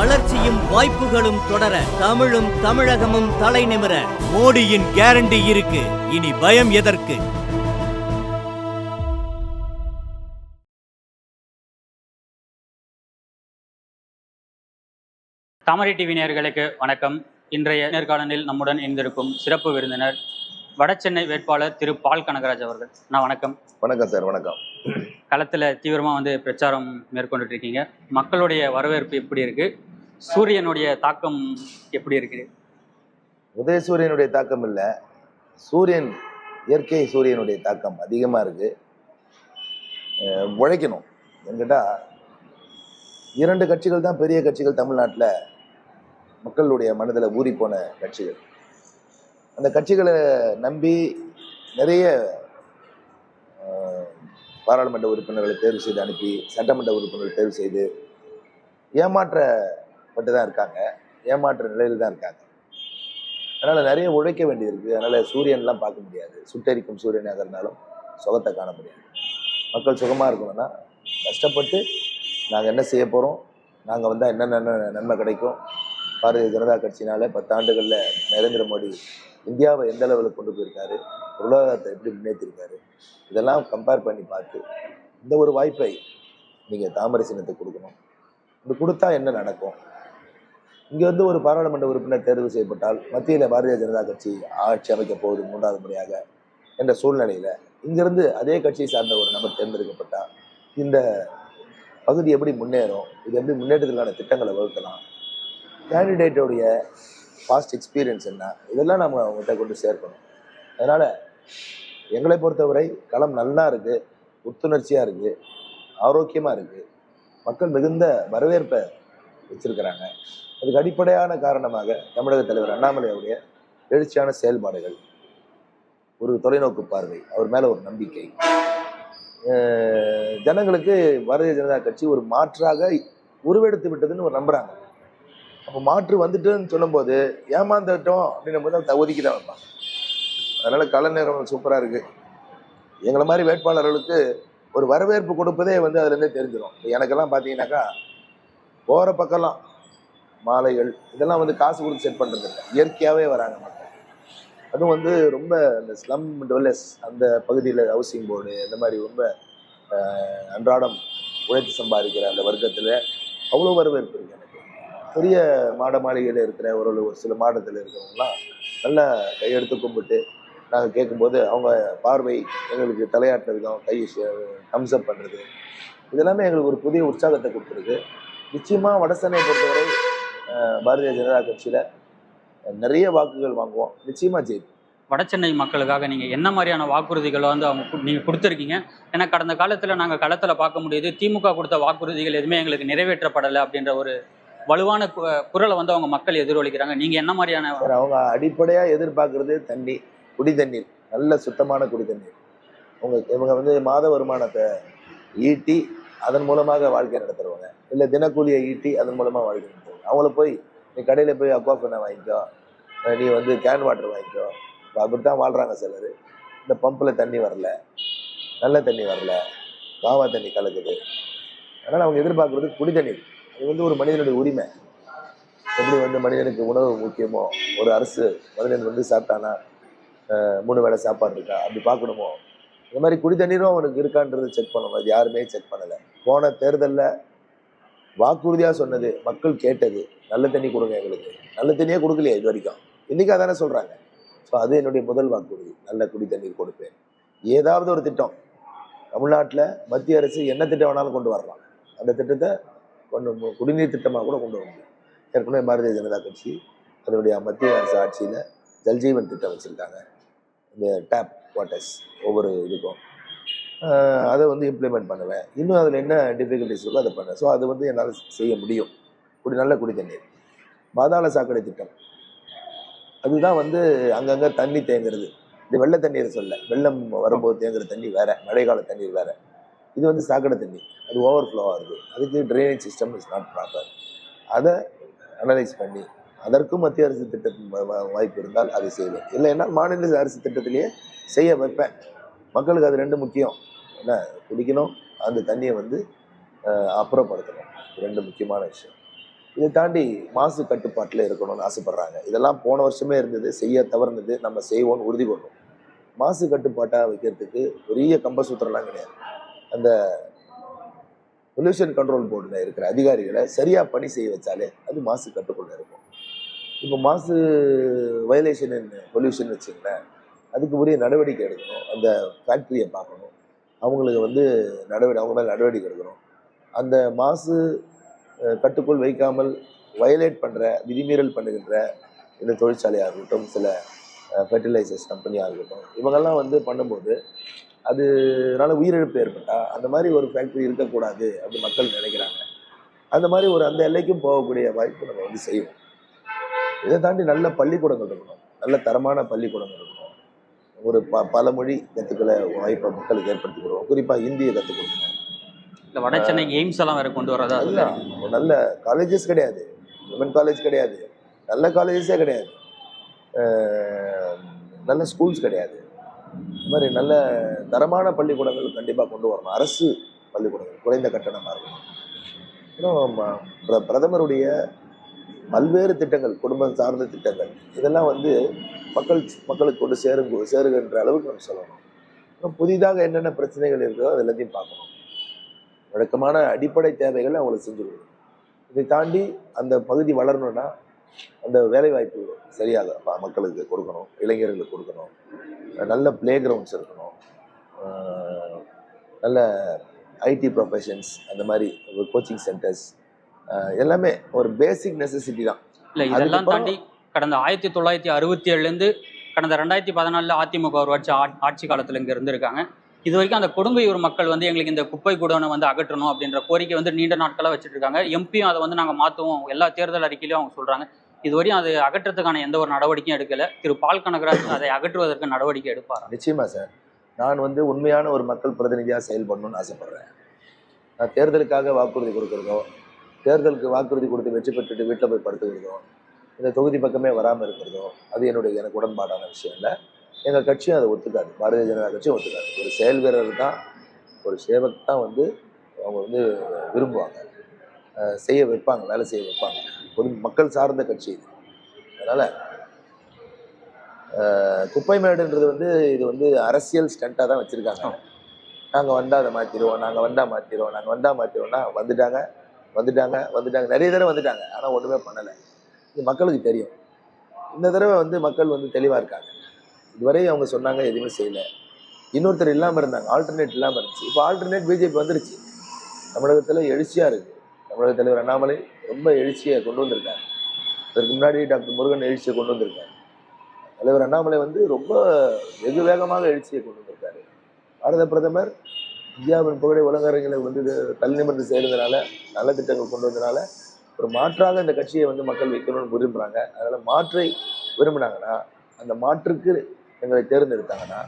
வளர்ச்சியும் வாய்ப்புகளும் தொடர தமிழும் தமிழகமும் தலை நிமிர மோடியின் கேரண்டி இருக்கு. இனி பயம் எதற்கு? தாமரை டிவி நேயர்களுக்கு வணக்கம். இன்றைய நேர்காணலில் நம்முடன் இணைந்திருக்கும் சிறப்பு விருந்தினர் வடசென்னை வேட்பாளர் திரு பால் கனகராஜ் அவர்கள். நான் வணக்கம். வணக்கம் சார் வணக்கம். களத்தில் தீவிரமாக வந்து பிரச்சாரம் மேற்கொண்டுட்டு இருக்கீங்க. மக்களுடைய வரவேற்பு எப்படி இருக்கு? சூரியனுடைய தாக்கம் எப்படி இருக்குது? உதயசூரியனுடைய தாக்கம் இல்லை. சூரியன் இயற்கை சூரியனுடைய தாக்கம் அதிகமாக இருக்கு. உழைக்கணும். என்கிட்ட இரண்டு கட்சிகள் தான் பெரிய கட்சிகள் தமிழ்நாட்டில். மக்களுடைய மனதில் ஊறி போன கட்சிகள். அந்த கட்சிகளை நம்பி நிறைய பாராளுமன்ற உறுப்பினர்களை தேர்வு செய்து அனுப்பி சட்டமன்ற உறுப்பினர்களை தேர்வு செய்து ஏமாற்ற பட்டு தான் இருக்காங்க. ஏமாற்ற நிலையில் தான் இருக்காங்க. அதனால் நிறைய உழைக்க வேண்டியது இருக்குது அதனால் சூரியன்லாம் பார்க்க முடியாது. சுட்டரிக்கும் சூரியனாக இருந்தாலும் சுகத்தை காண முடியாது. மக்கள் சுகமாக இருக்கணும்னா கஷ்டப்பட்டு நாங்கள் என்ன செய்ய போகிறோம் நாங்கள் வந்தால் என்னென்ன நன்மை கிடைக்கும்? பாரதிய ஜனதா கட்சினால் பத்தாண்டுகளில் நரேந்திர மோடி இந்தியாவை எந்த லெவலுக்கு கொண்டு போயிருக்காரு? பொருளாதாரத்தை எப்படி முன்னேற்றிருக்காரு இதெல்லாம் கம்பேர் பண்ணி பார்த்து இந்த ஒரு வாய்ப்பை நீங்கள் தாமரை சின்னத்துக்கு கொடுக்கணும். இது கொடுத்தா என்ன நடக்கும்? இங்கே வந்து ஒரு பாராளுமன்ற உறுப்பினர் தேர்வு செய்யப்பட்டால் மத்தியில் பாரதிய ஜனதா கட்சி ஆட்சி அமைக்க போகுது மூன்றாவது முறையாக என்ற சூழ்நிலையில் இங்கிருந்து அதே கட்சியை சார்ந்த ஒரு நபர் தேர்ந்தெடுக்கப்பட்டால் இந்த பகுதி எப்படி முன்னேறும்? இது எப்படி முன்னேற்றத்துக்கான திட்டங்களை வகுக்கலாம்? கேண்டிடேட்டோடைய பாஸ்ட் எக்ஸ்பீரியன்ஸ் என்ன? இதெல்லாம் நம்ம அவங்ககிட்ட கொண்டு சேர்க்கணும். அதனால் எங்களை பொறுத்தவரை களம் நல்லா இருக்குது புத்துணர்ச்சியாக இருக்குது ஆரோக்கியமாக இருக்குது மக்கள் மிகுந்த வரவேற்பை வச்சுருக்கிறாங்க. அதுக்கு அடிப்படையான காரணமாக தமிழக தலைவர் அண்ணாமலையுடைய எழுச்சியான செயல்பாடுகள் ஒரு தொலைநோக்கு பார்வை அவர் மேலே ஒரு நம்பிக்கை. ஜனங்களுக்கு பாரதிய ஜனதா கட்சி ஒரு மாற்றாக உருவெடுத்து விட்டதுன்னு ஒரு நம்புறாங்க. அப்போ மாற்று வந்துட்டுன்னு சொல்லும்போது ஏமாந்துட்டோம் அப்படின்னும் போது அவன் ஒதுக்கி தான் வைப்பாங்க. அதனால கள நேரம் சூப்பராக இருக்கு. எங்களை மாதிரி வேட்பாளர்களுக்கு ஒரு வரவேற்பு கொடுப்பதே வந்து அதுலேருந்தே தெரிஞ்சிடும் எனக்கெல்லாம் பார்த்தீங்கன்னாக்கா போகிற பக்கம்லாம் மாலைகள் இதெல்லாம் வந்து காசு கொடுத்து செட் பண்ணுறது இல்லை. இயற்கையாகவே வராங்க மக்கள். அதுவும் வந்து ரொம்ப இந்த ஸ்லம் டுவெல்லர்ஸ் அந்த பகுதியில் ஹவுசிங் போர்டு இந்த மாதிரி ரொம்ப அன்றாடம் உழைத்து சம்பாதிக்கிற அந்த வர்க்கத்தில் அவ்வளோ வரவேற்பு இருக்கு எனக்கு. பெரிய மாட மாளிகையில் இருக்கிற ஒரு ஒரு சில மாடத்தில் இருக்கிறவங்களாம் நல்லா கையெடுத்து கும்பிட்டு நாங்கள் கேட்கும்போது அவங்க பார்வை எங்களுக்கு தலையாட்டுறதுக்கு அவங்க கை தம்ஸ்அப் பண்ணுறது இதெல்லாமே எங்களுக்கு ஒரு புதிய உற்சாகத்தை கொடுத்துருக்கு. நிச்சயமாக வடசென்னை பொறுத்தவரை பாரதிய ஜனதா கட்சியில் நிறைய வாக்குகள் வாங்குவோம். நிச்சயமாக ஜெயிப்போம். வடசென்னை மக்களுக்காக நீங்க என்ன மாதிரியான வாக்குறுதிகளை வந்து அவங்க கு- நீங்க கொடுத்துருக்கீங்க? ஏன்னா கடந்த காலத்துல நாங்க களத்துல பார்க்க முடியுது திமுக கொடுத்த வாக்குறுதிகள் எதுவுமே எங்களுக்கு நிறைவேற்றப்படலை அப்படின்ற ஒரு வலுவான குரலை வந்து அவங்க மக்கள் எதிரொலிக்கிறாங்க. நீங்க என்ன மாதிரியான அவங்க அடிப்படையாக எதிர்பார்க்கறது தண்ணி குடி தண்ணீர் நல்ல சுத்தமான குடி தண்ணீர். அவங்க இவங்க வந்து மாத வருமானத்தை ஈட்டி அதன் மூலமாக வாழ்க்கை நடத்துறவங்க. இல்லை தினக்கூலியை ஈட்டி அதன் மூலமாக வாழ்க்கை அவங்கள போய் நீ கடையில் போய் அக்வாஃபனை வாங்கிக்கோ. நீ வந்து கேன் வாட்டர் வாங்கிக்கோ. இப்போ அப்படி தான் வாழ்கிறாங்க சிலர். இந்த பம்பில் தண்ணி வரல. நல்ல தண்ணி வரல. காவா தண்ணி கலக்குது. அதனால் அவங்க எதிர்பார்க்குறது குடி தண்ணீர் அது வந்து ஒரு மனிதனுடைய உரிமை. எப்படி வந்து மனிதனுக்கு உணவு முக்கியமோ ஒரு அரசு மனிதன் வந்து சாப்பிட்டானா மூணு வேளை சாப்பாடு இருக்கா அப்படி பார்க்கணுமோ? இந்த மாதிரி குடி தண்ணீரும் அவனுக்கு இருக்கான்றது செக் பண்ணணும். அது யாருமே செக் பண்ணலை. போன தேர்தலில் வாக்குறுதியாக சொன்னது மக்கள் கேட்டது நல்ல தண்ணி கொடுங்க எங்களுக்கு. நல்ல தண்ணியே கொடுக்கலையே இது வரைக்கும். இன்னைக்கு அதானே சொல்கிறாங்க ஸோ அது என்னுடைய முதல் வாக்குறுதி. நல்ல குடி தண்ணீர் கொடுப்பேன். ஏதாவது ஒரு திட்டம். தமிழ்நாட்டில் மத்திய அரசு என்ன திட்டம் வேணாலும் கொண்டு வரலாம். அந்த திட்டத்தை கொண்டு குடிநீர் திட்டமாக கூட கொண்டு வர முடியும். ஏற்கனவே பாரதிய ஜனதா கட்சி அதனுடைய மத்திய அரசு ஆட்சியில் ஜல்ஜீவன் திட்டம் வச்சுருக்காங்க. இந்த டேப் வாட்டர்ஸ் ஒவ்வொரு இதுக்கும். அதை வந்து இம்ப்ளிமெண்ட் பண்ணுவேன். இன்னும் அதில் என்ன டிஃபிகல்ட்டிஸ் இருக்கோ அதை பண்ணேன் ஸோ அது வந்து என்னால் செய்ய முடியும். குடி நல்ல குடி தண்ணீர். பாதாள சாக்கடை திட்டம். அதுதான் வந்து அங்கங்கே தண்ணி தேங்குறது. இது வெள்ளை தண்ணீர் சொல்ல வெள்ளம் வரும்போது தேங்குற தண்ணி வேறு மழைக்கால தண்ணீர் வேறு. இது வந்து சாக்கடை தண்ணி. அது ஓவர் ஃப்ளோ ஆகுது. அதுக்கு drainage system is not proper அதை அனலைஸ் பண்ணி அதற்கும் மத்திய அரசு திட்டத்தின் வா- வாய்ப்பு இருந்தால் அதை செய்வேன். இல்லைன்னா மாநில அரசு திட்டத்திலேயே செய்ய வைப்பேன். மக்களுக்கு அது ரெண்டு முக்கியம். என்ன குடிக்கணும் அந்த தண்ணியை வந்து அப்புறப்படுத்தணும். ரெண்டு முக்கியமான விஷயம். இதை தாண்டி மாசு கட்டுப்பாட்டில் இருக்கணும்னு ஆசைப்படுறாங்க. இதெல்லாம் போன வருஷமே இருந்தது செய்ய தவறுனது நம்ம செய்வோம்னு உறுதி பண்ணணும் மாசு கட்டுப்பாட்டாக வைக்கிறதுக்கு பெரிய கம்பசூத்திரம்லாம் கிடையாது. அந்த பொல்யூஷன் கண்ட்ரோல் போர்டில் இருக்கிற அதிகாரிகளை சரியாக பணி செய்ய வச்சாலே அது மாசு கட்டுக்குள்ள இருக்கும். இப்போ மாசு வயலேஷன் பொல்யூஷன் வச்சுங்களேன் அதுக்கு உரிய நடவடிக்கை எடுக்கணும். அந்த ஃபேக்ட்ரியை பார்க்கணும். அவங்களுக்கு வந்து நடவடிக்கை அவங்க மேலே நடவடிக்கை எடுக்கணும். அந்த மாசு கட்டுக்குள் வைக்காமல் வயலேட் பண்ணுற விதிமீறல் பண்ணுகின்ற இந்த தொழிற்சாலையாக இருக்கட்டும் சில ஃபெர்டிலைசர்ஸ் கம்பெனியாக இருக்கட்டும் இவங்கெல்லாம் வந்து பண்ணும்போது அதனால உயிரிழப்பு ஏற்பட்டால் அந்த மாதிரி ஒரு ஃபேக்ட்ரி இருக்கக்கூடாது அப்படின்னு மக்கள் நினைக்கிறாங்க. அந்த மாதிரி ஒரு அந்த எல்லைக்கும் போகக்கூடிய வாய்ப்பு நம்ம வந்து செய்வோம். இதை தாண்டி நல்ல பள்ளிக்கூடங்கள் இருக்கணும். நல்ல தரமான பள்ளிக்கூடங்கள் இருக்கணும். ஒரு ப பல மொழி கற்றுக்கல வாய்ப்பை மக்களுக்கு ஏற்படுத்தி கொடுக்கணும். குறிப்பாக இந்தியை கற்றுக் கொடுக்கணும். இந்த வட சென்னை எய்ம்ஸ் எல்லாம் வேற கொண்டு வரதா ஒரு நல்ல காலேஜஸ் கிடையாது. உமன் காலேஜ் கிடையாது. நல்ல காலேஜஸே கிடையாது. நல்ல ஸ்கூல்ஸ் கிடையாது. இந்த மாதிரி நல்ல தரமான பள்ளிக்கூடங்கள் கண்டிப்பாக கொண்டு வரணும். அரசு பள்ளிக்கூடங்கள் குறைந்த கட்டணமாக இருக்கணும். இன்னும் பிரதமருடைய பல்வேறு திட்டங்கள் குடும்பம் சார்ந்த திட்டங்கள். இதெல்லாம் வந்து மக்கள் மக்களுக்கு கொண்டு சேரும் சேருகின்ற அளவுக்கு நம்ம சொல்லணும். அப்புறம் புதிதாக என்னென்ன பிரச்சனைகள் இருக்குதோ அது எல்லாத்தையும் பார்க்கணும். வழக்கமான அடிப்படை தேவைகளை அவங்களுக்கு செஞ்சு கொடுக்கணும் இதை தாண்டி அந்த பகுதி வளரணும்னா அந்த வேலைவாய்ப்பு சரியாக மக்களுக்கு கொடுக்கணும் இளைஞர்களுக்கு கொடுக்கணும். நல்ல பிளே கிரவுண்ட்ஸ் இருக்கணும் நல்ல ஐடி ப்ரொஃபஷன்ஸ் அந்த மாதிரி கோச்சிங் சென்டர்ஸ் எல்லாமே ஒரு பேசிக் நெசசிட்டி தான். இல்ல இதெல்லாம் தாண்டி கடந்த ஆயிரத்தி தொள்ளாயிரத்தி அறுபத்தி ஏழுலேருந்து கடந்த ரெண்டாயிரத்தி பதினாலில் அதிமுக உருவாட்சி ஆ- ஆட்சி காலத்தில் இங்கே இருந்திருக்காங்க. இது வரைக்கும் அந்த கொடுங்கையூர் மக்கள் வந்து எங்களுக்கு இந்த குப்பை குடோனை வந்து அகற்றணும் அப்படின்ற கோரிக்கை வந்து நீண்ட நாட்களாக வச்சுட்டு இருக்காங்க எம்பியும் அதை வந்து நாங்கள் மாற்றுவோம் எல்லா தேர்தல் அறிக்கையிலும் அவங்க சொல்கிறாங்க இதுவரையும் அதை அகற்றத்துக்கான எந்த ஒரு நடவடிக்கையும் எடுக்கல. திரு பால் கனகராஜ் அதை அகற்றுவதற்கு நடவடிக்கை எடுப்பார்? நிச்சயமா சார். நான் வந்து உண்மையான ஒரு மக்கள் பிரதிநிதியாக செயல்படணும்னு ஆசைப்படுறேன். நான் தேர்தலுக்காக வாக்குறுதி கொடுக்கறதோ தேர்தலுக்கு வாக்குறுதி கொடுத்து வெற்றி பெற்றுட்டு வீட்டில் போய் படுத்துக்கிறதும் இந்த தொகுதி பக்கமே வராமல் இருக்கிறதோ அது என்னுடைய எனக்கு உடன்பாடான விஷயம் இல்லை. எங்கள் கட்சியும் அதை ஒத்துக்காது. பாரதிய ஜனதா கட்சியும் ஒத்துக்காது. ஒரு செயல் வீரர் தான் ஒரு சேவக் தான் வந்து அவங்க வந்து விரும்புவாங்க. செய்ய வைப்பாங்க வேலை செய்ய வைப்பாங்க. பொது மக்கள் சார்ந்த கட்சி இது. அதனால் குப்பை மேடுன்றது வந்து இது வந்து அரசியல் ஸ்டண்ட்டாக தான் வச்சுருக்காங்க. நாங்கள் வந்தால் அதை மாற்றிடுவோம் நாங்கள் வந்தால் மாற்றிடுவோம் நாங்கள் வந்தால் மாற்றிடுவோம்னா வந்துட்டாங்க. வந்துட்டாங்க வந்துட்டாங்க. நிறைய தடவை வந்துட்டாங்க ஆனால் ஒன்றுமே பண்ணலை. இது மக்களுக்கு தெரியும். இந்த தடவை வந்து மக்கள் வந்து தெளிவாக இருக்காங்க. இதுவரை அவங்க சொன்னாங்க எதுவுமே செய்யலை. இன்னொருத்தர் இல்லாமல் இருந்தாங்க ஆல்டர்னேட் இல்லாமல் இருந்துச்சு. இப்போ ஆல்டர்னேட் பிஜேபி வந்துருச்சு. தமிழகத்தில் எழுச்சியாக இருக்குது தமிழக தலைவர் அண்ணாமலை ரொம்ப எழுச்சியை கொண்டு வந்திருக்காங்க அதற்கு முன்னாடி டாக்டர் முருகன் எழுச்சியை கொண்டு வந்திருக்காங்க தலைவர் அண்ணாமலை வந்து ரொம்ப வெகு வேகமாக எழுச்சியை கொண்டு வந்திருக்காரு. பாரத பிரதமர் இந்தியாவின் புகழை உலகரங்களை வந்து இது தள்ளி நிமிர்ந்து செய்கிறதுனால நல்ல திட்டங்கள் கொண்டு வந்ததுனால ஒரு மாற்றாக இந்த கட்சியை வந்து மக்கள் வைக்கணும்னு விரும்புகிறாங்க அதனால் மாற்றை விரும்பினாங்கன்னா அந்த மாற்றுக்கு எங்களை தேர்ந்தெடுத்தாங்கன்னா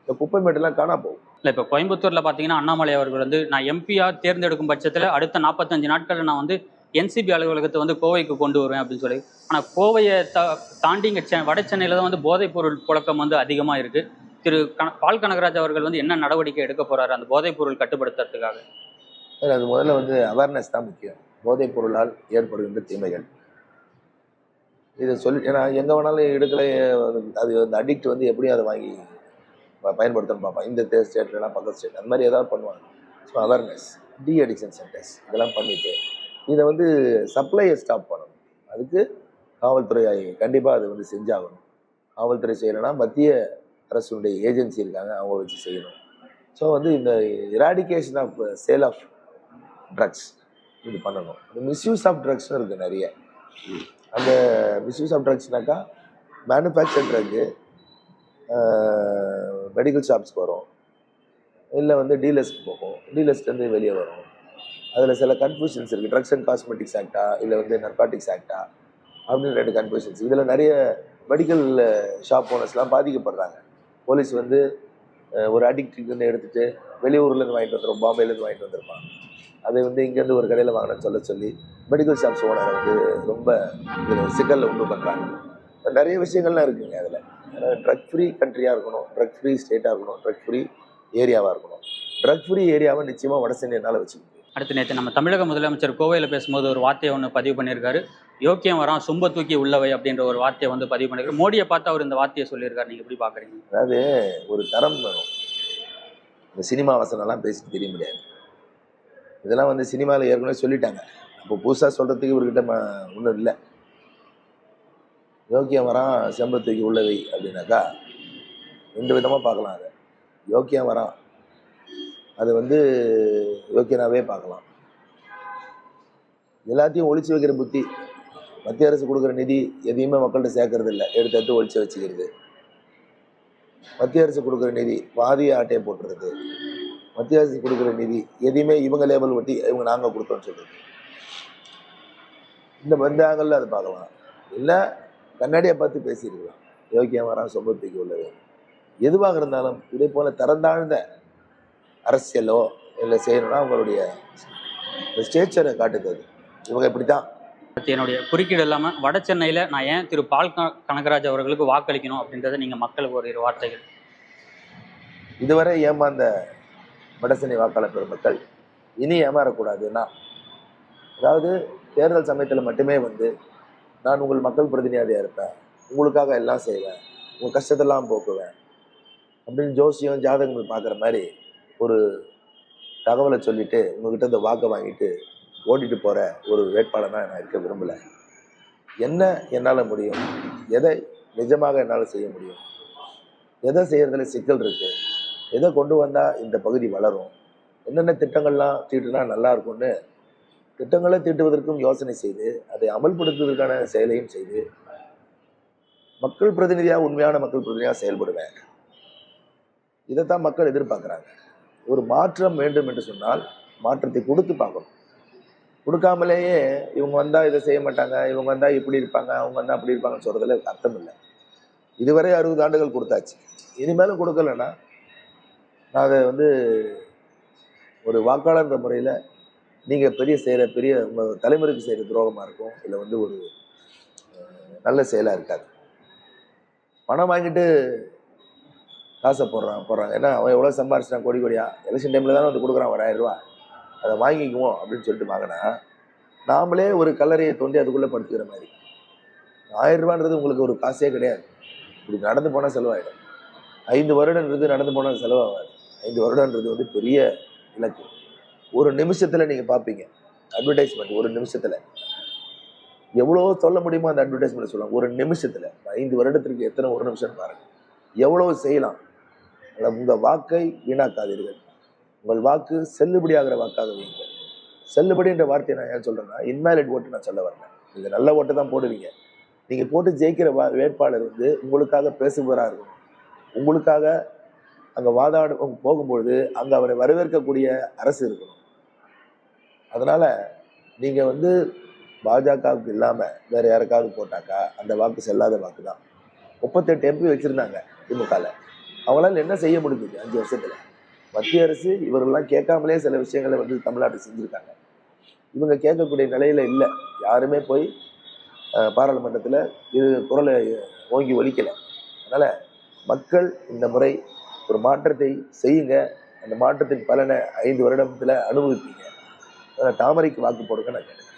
இந்த குப்பை மேட்டெல்லாம் காணா போகும். இல்லை இப்போ கோயம்புத்தூரில் பார்த்தீங்கன்னா அண்ணாமலை அவர்கள் வந்து நான் எம்பியா தேர்ந்தெடுக்கும் பட்சத்தில் அடுத்த நாற்பத்தஞ்சு நாட்களில் நான் வந்து என்சிபி அலுவலகத்தை வந்து கோவைக்கு கொண்டு வருவேன் அப்படின்னு சொல்லி. ஆனால் கோவையை த தாண்டி இங்கே செ வட சென்னையில் தான் வந்து போதைப் பொருள் புழக்கம் வந்து அதிகமாக இருக்குது திரு கன பால் கனகராஜ் அவர்கள் வந்து என்ன நடவடிக்கை எடுக்க போறாரு? அந்த போதைப் பொருள் கட்டுப்படுத்துறதுக்காக. அது முதல்ல வந்து அவேர்னஸ் தான் முக்கியம். போதைப் பொருளால் ஏற்படுகின்ற தீமைகள். இதை சொல்லி ஏன்னா எங்கே வேணாலும் எடுக்கல அது அந்த அடிக்ட் வந்து எப்படியும் அதை வாங்கி ப- பார்ப்பான் இந்த ஸ்டேட்லாம் பக்கத்து ஸ்டேட் அந்த மாதிரி ஏதாவது பண்ணுவாங்க. So awareness de addiction centres இதெல்லாம் பண்ணிவிட்டு இதை வந்து சப்ளையை ஸ்டாப் பண்ணணும். அதுக்கு காவல்துறை கண்டிப்பாக அது வந்து செஞ்சாகணும். காவல்துறை செய்யலைன்னா மத்திய அரசுடைய ஏஜென்சி இருக்காங்க அவங்க வச்சு செய்யணும். ஸோ வந்து இந்த eradication of sale of drugs இது பண்ணணும். இந்த மிஸ்யூஸ் ஆஃப் ட்ரக்ஸும் இருக்குது நிறைய. அந்த மிஸ்யூஸ் ஆஃப் ட்ரக்ஸ்னாக்கா மேனுஃபேக்சர் ட்ரக்கு மெடிக்கல் ஷாப்ஸ்க்கு வரும். இல்லை வந்து டீலர்ஸ்க்கு போகும். டீலர்ஸ்லேருந்து வெளியே வரும். அதில் சில கன்ஃபியூஷன்ஸ் இருக்குது ட்ரக்ஸ் அண்ட் காஸ்மெட்டிக்ஸ் ஆக்டா இல்லை வந்து நர்காட்டிக்ஸ் ஆக்டா அப்படின்னு ரெண்டு கன்ஃபியூஷன்ஸ் இதில் நிறைய மெடிக்கல் ஷாப் ஓனர்ஸ்லாம் பாதிக்கப்படுறாங்க. போலீஸ் வந்து ஒரு அடிக்ட்னு எடுத்துட்டு வெளியூர்லேருந்து வாங்கிட்டு வந்துடும் பாம்பேலேருந்து வாங்கிட்டு வந்திருப்பான். அதை வந்து இங்கேருந்து ஒரு கடையில் வாங்கினேன்னு சொல்ல சொல்லி மெடிக்கல் ஷாப்ஸ் ஓனரை வந்து ரொம்ப சிக்கலில் உண்டு பண்ணுறாங்க நிறைய விஷயங்கள்லாம் இருக்குங்க அதில். ட்ரக் ஃப்ரீ கண்ட்ரியாக இருக்கணும் ட்ரக் ஃப்ரீ ஸ்டேட்டாக இருக்கணும் ட்ரக் ஃப்ரீ ஏரியாவாக இருக்கணும். ட்ரக் ஃப்ரீ ஏரியாவை நிச்சயமாக வட சென்னை என்னால் அடுத்து நேற்று நம்ம தமிழக முதலமைச்சர் கோவையில் பேசும்போது ஒரு வார்த்தையை ஒன்று பதிவு பண்ணியிருக்காரு. யோக்கியம் வரான் சும்ப தூக்கி உள்ளவை அப்படின்ற ஒரு வார்த்தையை வந்து பதிவு பண்ணிருக்காரு. மோடியை பார்த்து அவர் இந்த வார்த்தையை சொல்லியிருக்காரு. நீங்க எப்படி பாக்குறீங்க அதாவது ஒரு தரம் வரும். இந்த சினிமா வசனம்லாம் பேசிட்டு தெரிய முடியாது. இதெல்லாம் வந்து சினிமாவில் ஏற்கனவே சொல்லிட்டாங்க. அப்போ புதுசாக சொல்கிறதுக்கு இவர்கிட்ட ஒன்றும் இல்லை. யோக்கியம் வரான் செம்பத்துக்கு உள்ளவை அப்படின்னாக்கா ரெண்டு விதமாக பார்க்கலாம் அதை. யோக்கியம் வரான். அது வந்து யோக்கியனாவே பார்க்கலாம். எல்லாத்தையும் ஒழிச்சு வைக்கிற புத்தி. மத்திய அரசு கொடுக்குற நிதி எதையுமே மக்கள்கிட்ட சேர்க்கறது இல்லை எடுத்து எடுத்து ஒழிச்சு வச்சுக்கிறது. மத்திய அரசு கொடுக்குற நிதி பாதி ஆட்டையை போட்டுறது மத்திய அரசு கொடுக்குற நிதி எதையுமே இவங்க லேபல் ஒட்டி இவங்க நாங்கள் கொடுத்தோம்னு சொல்கிறது இந்த இந்த அதை பார்க்கலாம். இல்லை கண்ணாடியை பார்த்து பேசியிருக்கலாம். யோக்கியம் சொம்பத்துக்கு உள்ளது எதுவாக இருந்தாலும் இதே போல தரந்தாழ்ந்த அரசியலோ இல்லை செய்யணும்னா அவங்களுடைய ஸ்டேச்சரை காட்டுது இவங்க இப்படி தான் என்னுடைய குறுக்கீடு இல்லாமல் வட சென்னையில் நான் ஏன் திரு பால் கனகராஜ் அவர்களுக்கு வாக்களிக்கணும் அப்படின்றத நீங்கள் மக்களுக்கு ஒரு இரு வார்த்தைகள். இதுவரை ஏமாந்த வடசென்னை வாக்காளர் பெருமக்கள் இனி ஏமாறக்கூடாதுன்னா அதாவது தேர்தல் சமயத்தில் மட்டுமே வந்து நான் உங்கள் மக்கள் பிரதிநிதியாக இருப்பேன் உங்களுக்காக எல்லாம் செய்வேன் உங்கள் கஷ்டத்தெல்லாம் போக்குவேன் அப்படின்னு ஜோசியம் ஜாதகங்கள் பார்க்குற மாதிரி ஒரு தகவலை சொல்லிவிட்டு உங்ககிட்ட இந்த வாக்கை வாங்கிட்டு ஓட்டிட்டு போகிற ஒரு வேட்பாளனாக நான் இருக்க விரும்பலை. என்ன என்னால் முடியும்? எதை நிஜமாக என்னால் செய்ய முடியும்? எதை செய்கிறதுல சிக்கல் இருக்குது எதை கொண்டு வந்தால் இந்த பகுதி வளரும்? என்னென்ன திட்டங்கள்லாம் தீட்டுனா நல்லா இருக்கும்னு திட்டங்களை தீட்டுவதற்கும் யோசனை செய்து அதை அமல்படுத்துவதற்கான செயலையும் செய்து மக்கள் பிரதிநிதியாக உண்மையான மக்கள் பிரதிநிதியாக செயல்படுவேன். இதைத்தான் மக்கள் எதிர்பார்க்குறாங்க. ஒரு மாற்றம் வேண்டும் என்று சொன்னால் மாற்றத்தை கொடுத்து பார்க்கணும். கொடுக்காமலேயே இவங்க வந்தால் இதை செய்ய மாட்டாங்க இவங்க வந்தால் இப்படி இருப்பாங்க அவங்க வந்தால் அப்படி இருப்பாங்கன்னு சொல்கிறதுல அர்த்தம் இல்லை. இதுவரை அறுபது ஆண்டுகள் கொடுத்தாச்சு. இனிமேலும் கொடுக்கலன்னா நான் அதை வந்து ஒரு வாக்காளர்ன்ற முறையில் நீங்கள் பெரிய செய்கிற பெரிய உங்கள் தலைமுறைக்கு செய்கிற துரோகமாக இருக்கும் இல்லை வந்து ஒரு நல்ல செயலாக இருக்காது. பணம் வாங்கிட்டு காசை போடுறான் போடுறாங்க ஏன்னா அவன் எவ்வளோ சம்பாரிச்சிட்டான் கோடி கோடியா? எலெக்ஷன் டைமில் தானே வந்து கொடுக்குறான் ஒரு ஆயிரம் ரூபா அதை வாங்கிக்குவோம் அப்படின்னு சொல்லிட்டு வாங்கினா நாமளே ஒரு கல்லறையை தோண்டி அதுக்குள்ளே படுத்துக்கிற மாதிரி. ஆயிரம் ரூபான்றது உங்களுக்கு ஒரு காசே கிடையாது. இப்படி நடந்து போனால் செலவாயிடும். ஐந்து வருடன்றது நடந்து போனால் செலவாகாது. ஐந்து வருடன்றது வந்து பெரிய இலக்கு. ஒரு நிமிஷத்தில் நீங்கள் பார்ப்பீங்க அட்வர்டைஸ்மெண்ட் ஒரு நிமிஷத்தில். எவ்வளோ சொல்ல முடியுமோ அந்த அட்வர்டைஸ்மெண்ட் சொல்லலாம் ஒரு நிமிஷத்தில். ஐந்து வருடத்திற்கு எத்தனை ஒரு நிமிஷம் பாருங்கள் எவ்வளோ செய்யலாம். அதில் உங்கள் வாக்கை வீணாக்காதீர்கள். உங்கள் வாக்கு செல்லுபடியாகிற வாக்காக வைங்க செல்லுபடின்ற வார்த்தையை நான் ஏன் சொல்கிறேன்னா இன்வேலிட் ஓட்டு நான் சொல்ல வரேன் நீங்கள் நல்ல ஓட்டு தான் போடுவீங்க. நீங்கள் போட்டு ஜெயிக்கிற வா வேட்பாளர் வந்து உங்களுக்காக பேசுபவராக இருக்கணும். உங்களுக்காக அங்கே வாதாடு போகும்பொழுது அங்கே அவரை வரவேற்கக்கூடிய அரசு இருக்கணும். அதனால் நீங்கள் வந்து பாஜகவுக்கு இல்லாமல் வேறு யாருக்காவது போட்டாக்கா அந்த வாக்கு செல்லாத வாக்கு தான் முப்பத்தெட்டு எம்பி வச்சுருந்தாங்க திமுகவில் அவங்களால என்ன செய்ய முடிஞ்சது அஞ்சு வருஷத்தில்? மத்திய அரசு இவர்கள்லாம் கேட்காமலே சில விஷயங்களை வந்து தமிழ்நாட்டு செஞ்சுருக்காங்க. இவங்க கேட்கக்கூடிய நிலையில் இல்லை. யாருமே போய் பாராளுமன்றத்தில் இது குரலை ஓங்கி ஒலிக்கலை. அதனால் மக்கள் இந்த முறை ஒரு மாற்றத்தை செய்யுங்க. அந்த மாற்றத்தின் பலனை ஐந்து வருடத்தில் அனுபவிப்பீங்க. அதனால் தாமரைக்கு வாக்கு போடுங்க நான் கேட்டேன்